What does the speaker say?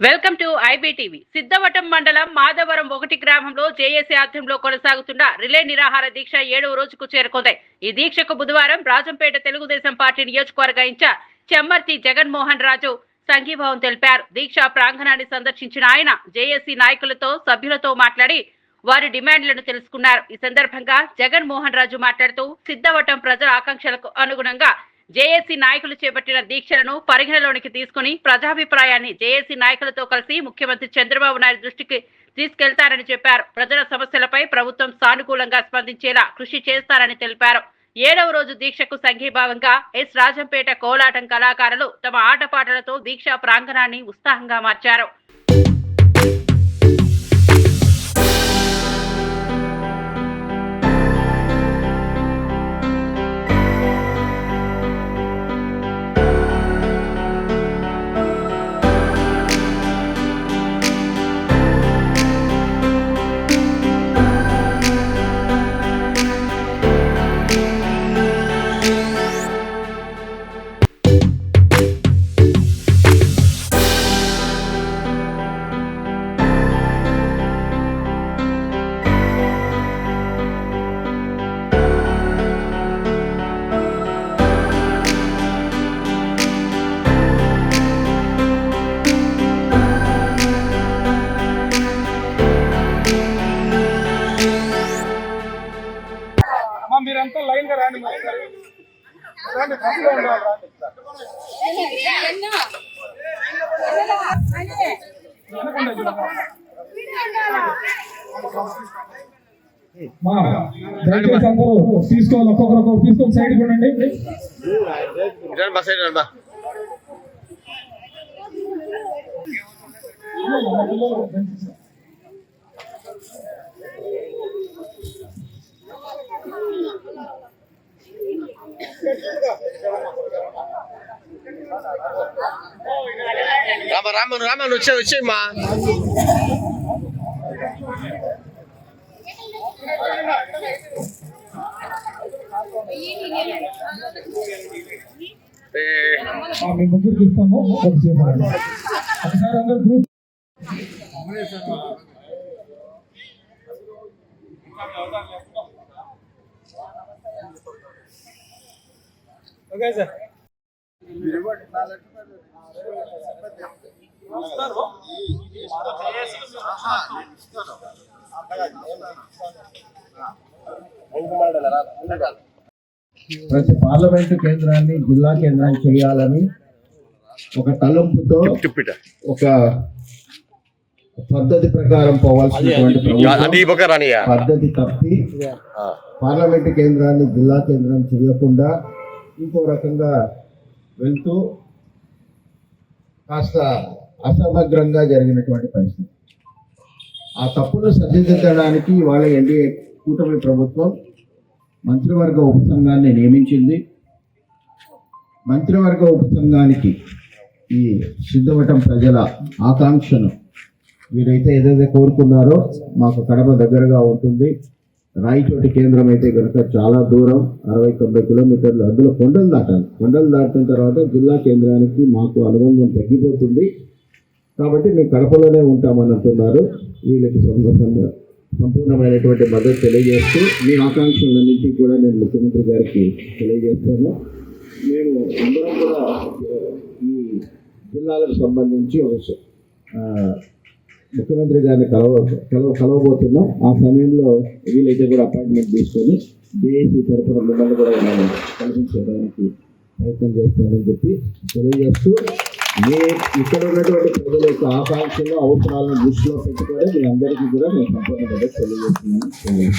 Welcome to IBTV. Siddhavatam మండలం మాధవరం ఒకటి గ్రామంలో జేఏసీ ఆధ్వర్యంలో కొనసాగుతున్న రిలే నిరాహార దీక్ష ఏడవ రోజుకు చేరుకుంది. ఈ దీక్షకు బుధవారం రాజంపేట తెలుగుదేశం పార్టీ నియోజకవర్గ ఇన్ఛార్జ్ చెమ్మర్తి జగన్మోహన్ రాజు సంఘీభావం తెలిపారు. దీక్ష ప్రాంగణాన్ని సందర్శించిన ఆయన జేఏసీ నాయకులతో సభ్యులతో మాట్లాడి వారి డిమాండ్లను తెలుసుకున్నారు. ఈ సందర్భంగా జగన్మోహన్ రాజు మాట్లాడుతూ సిద్ధవటం ప్రజల ఆకాంక్షలకు అనుగుణంగా జేఏసీ నాయకులు చేపట్టిన దీక్షలను పరిగణలోనికి తీసుకుని ప్రజాభిప్రాయాన్ని జేఏసీ నాయకులతో కలిసి ముఖ్యమంత్రి చంద్రబాబు నాయుడు దృష్టికి తీసుకెళ్తారని చెప్పారు. ప్రజల సమస్యలపై ప్రభుత్వం సానుకూలంగా స్పందించేలా కృషి చేస్తారని తెలిపారు. ఏడవ రోజు దీక్షకు సంఘీభావంగా ఎస్ రాజంపేట కోలాటం కళాకారులు తమ ఆటపాటలతో దీక్షా ప్రాంగణాన్ని ఉత్సాహంగా మార్చారు. దయచేసి అందరూ తీసుకోవాలి ఒక్కొక్కరు ఒక్కొక్కరు తీసుకొని సైడ్ ఉండండి రండి రామా రామ రామ వచ్చే ఆ, మీ ముగ్గురికి ఇస్తాము. కొద్దిసేపు ఆగండి. ఒకసారి అందరు గ్రూప్ ఓకే సార్. ప్రతి పార్లమెంటు కేంద్రాన్ని జిల్లా కేంద్రాన్ని చేయాలని ఒక తలంపుతో ఒక పద్ధతి ప్రకారం పోవాల్సినటువంటి పద్ధతి తప్పి. పార్లమెంటు కేంద్రాన్ని జిల్లా కేంద్రం చేయకుండా ఇంకో రకంగా వెళ్తూ కాస్త అసమగ్రంగా జరిగినటువంటి పరిస్థితి. ఆ తప్పును సరిదిద్దడానికి ఇవాళ ఎన్డీఏ కూటమి ప్రభుత్వం మంత్రివర్గ ఉపసంఘాన్ని నియమించింది. మంత్రివర్గ ఉపసంఘానికి ఈ సిద్ధవటం ప్రజల ఆకాంక్షను వీరైతే ఏదైతే కోరుకున్నారో మాకు కడప దగ్గరగా ఉంటుంది. రాయచోటి కేంద్రం అయితే కనుక చాలా దూరం అరవై తొంభై కిలోమీటర్లు అందులో కొండలు దాటాలి. కొండలు దాటిన తర్వాత జిల్లా కేంద్రానికి మాకు అనుబంధం తగ్గిపోతుంది. కాబట్టి మేము కడపలోనే ఉంటామని అంటున్నారు వీళ్ళకి సంబంధంగా సంపూర్ణమైనటువంటి మద్దతు తెలియజేస్తూ మీ ఆకాంక్షలన్నింటినీ కూడా నేను ముఖ్యమంత్రి గారికి తెలియజేస్తాను. మేము అందరం కూడా ఈ జిల్లాలకు సంబంధించి ఒక ముఖ్యమంత్రి గారిని కలవ కలవ కలవబోతున్నాం. ఆ సమయంలో వీలైతే కూడా అపాయింట్మెంట్ తీసుకొని జేఏసీ తరఫున మిమ్మల్ని కూడా నేను కల్పించడానికి ప్రయత్నం చేస్తానని చెప్పి తెలియజేస్తూ మీ ఇక్కడ ఉన్నటువంటి ప్రజల యొక్క ఆకాంక్షలు అవసరాలను దృష్టిలో పెట్టుకొని మీ అందరికీ కూడా నేను సంపూర్ణ తెలియజేస్తున్నాను.